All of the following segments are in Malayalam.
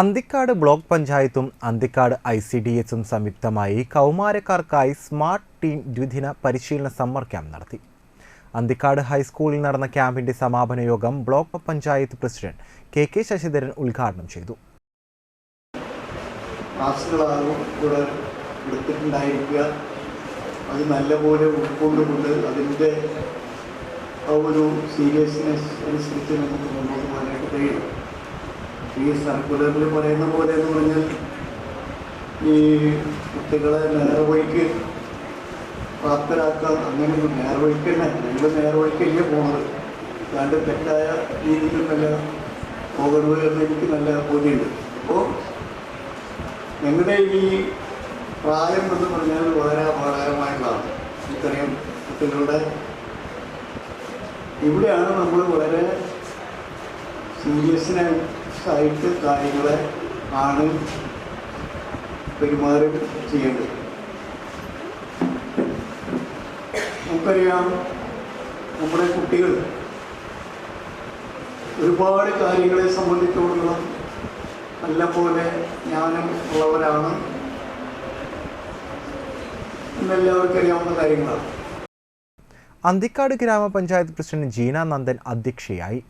അന്തിക്കാട് ബ്ലോക്ക് പഞ്ചായത്തും അന്തിക്കാട് ഐ സി ഡി എസും സംയുക്തമായി കൗമാരക്കാർക്കായി സ്മാർട്ട് ടീം ദ്വിദിന പരിശീലന സമ്മർ ക്യാമ്പ് നടത്തി. അന്തിക്കാട് ഹൈസ്കൂളിൽ നടന്ന ക്യാമ്പിന്റെ സമാപന യോഗം block panchayat president K K Sasidharan ഉദ്ഘാടനം ചെയ്തു. അത് നല്ലപോലെ ഉൾക്കൊണ്ടുകൊണ്ട് അതിന്റെ ഒരു സീരിയസ്നെസ് അനുസരിച്ച് നമുക്ക് മുന്നോട്ട് പോകാനായിട്ട് കഴിയും. ഈ സർക്കുലറിൽ പറയുന്ന പോലെ എന്ന് പറഞ്ഞാൽ ഈ കുട്ടികളെ നേർവഴിക്ക് പ്രാപ്തരാക്കാൻ അങ്ങനെ നേർവഴിക്ക് തന്നെ ഞങ്ങൾ നേർവഴിക്കല്ലേ പോകുന്നത് അല്ലാണ്ട് തെറ്റായ രീതിയിൽ നല്ല പോകരുത് എന്ന് എനിക്ക് നല്ല ബോധ്യമുണ്ട്. അപ്പോൾ ഞങ്ങളുടെ ഈ പ്രായം എന്ന് പറഞ്ഞാൽ വളരെ അപകടകരമായിട്ടുള്ളതാണ് ഇത്രയും കുട്ടികളുടെ ഇവിടെയാണ് നമ്മൾ വളരെ സീരിയസ്നെസ് ആയിട്ട് കാര്യങ്ങളെ ആണ് പെരുമാറി ചെയ്യേണ്ടത്. നമുക്കറിയാം നമ്മുടെ കുട്ടികൾ ഒരുപാട് കാര്യങ്ങളെ സംബന്ധിച്ചുകൊണ്ടുള്ള നല്ല പോലെ ജ്ഞാനം ഉള്ളവരാണ് എന്നെല്ലാവർക്കും അറിയാവുന്ന കാര്യങ്ങളാണ്. അന്തിക്കാട് ഗ്രാമപഞ്ചായത്ത് പ്രസിഡന്റ് ജീന നന്ദൻ അധ്യക്ഷയായി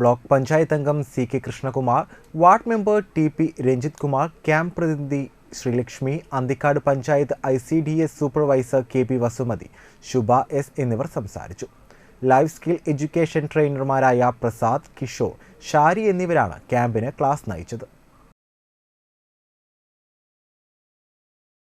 ബ്ലോക്ക് പഞ്ചായത്ത് അംഗം C K Krishnakumar ward member T P Ranjith Kumar camp പ്രതിനിധി Sreelakshmi Anthikkad panchayat I C D S supervisor K P Vasumathi Shubha S എന്നിവർ സംസാരിച്ചു. ലൈഫ് സ്കിൽ എഡ്യൂക്കേഷൻ ട്രെയിനർമാരായ പ്രസാദ് കിഷോർ ഷാരി എന്നിവരാണ് ക്യാമ്പിന് ക്ലാസ് നയിച്ചത്.